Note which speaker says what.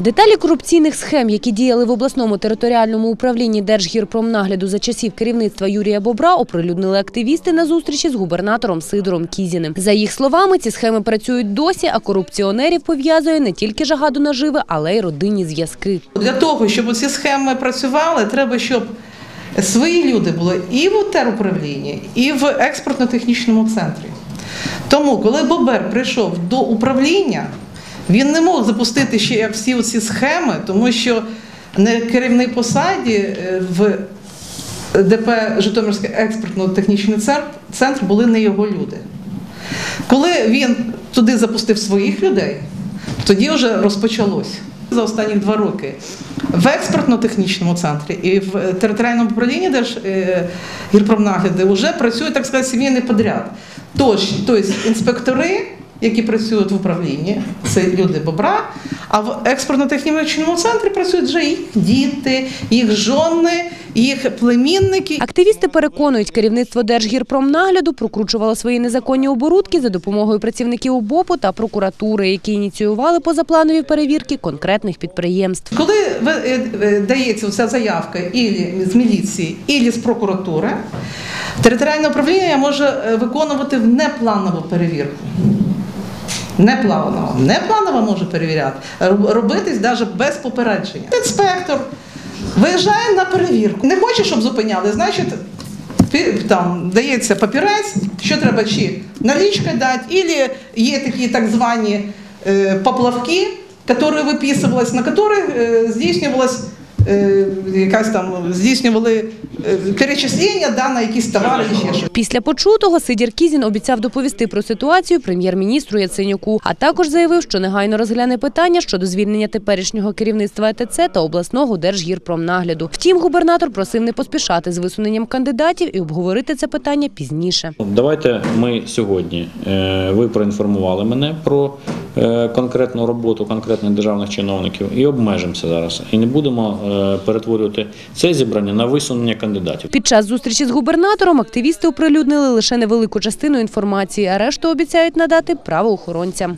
Speaker 1: Деталі корупційних схем, які діяли в обласному територіальному управлінні Держгірпромнагляду за часів керівництва Юрія Бобра, оприлюднили активісти на зустрічі з губернатором Сидором Кізіним. За їх словами, ці схеми працюють досі, а корупціонерів пов'язує не тільки жага до наживи, але й родинні зв'язки.
Speaker 2: Для того, щоб ці схеми працювали, треба, щоб свої люди були і в теруправлінні, і в експортно-технічному центрі. Тому, коли Бобер прийшов до управління, він не мог запустити ще всі ці схеми, тому що на керівній посаді е, в ДП Житомирський експортно-технічний центр, були не його люди. Коли він туди запустив своїх людей, тоді вже розпочалось. За останні два роки в експортно-технічному центрі і в територіальному управлінні Держгірпромнагляди вже працює, так сказати, сімейний подряд. Тож, тобто інспектори, які працюють в управлінні, це люди бобра, а в експортно-технічному центрі працюють вже їх діти, їх жони, їх племінники.
Speaker 1: Активісти переконують, керівництво Держгірпромнагляду прокручувало свої незаконні оборудки за допомогою працівників УБОПу та прокуратури, які ініціювали позапланові перевірки конкретних підприємств.
Speaker 2: Коли е, е, дається ця заявка ілі з міліції, ілі з прокуратури, територіальне управління може е, виконувати в непланову перевірку. Непланово. Непланово може перевіряти. Робитись навіть без попередження. Інспектор виїжджає на перевірку. Не хоче, щоб зупиняли, значить. Там дається папірець, що треба чи налічка дати, або є такі так звані е, поплавки, які виписувались, на яких е, здійснювалось е, якась там здійснювали е, перечислення да, на якісь товари ще щось.
Speaker 1: Після почутого Сидір Кізін обіцяв доповісти про ситуацію прем'єр-міністру Яценюку, а також заявив, що негайно розгляне питання щодо звільнення теперішнього керівництва ЕТЦ та обласного держгірпромнагляду. Втім, губернатор просив не поспішати з висуненням кандидатів і обговорити це питання пізніше.
Speaker 3: Давайте ми сьогодні. е, Ви проінформували мене про е, конкретну роботу конкретних державних чиновників і обмежимося зараз. І не будемо е, перетворювати це зібрання на висунення кандидатів.
Speaker 1: Під час зустрічі з губернатором активісти оприлюднили лише невелику частину інформації, а решту обіцяють надати правоохоронцям.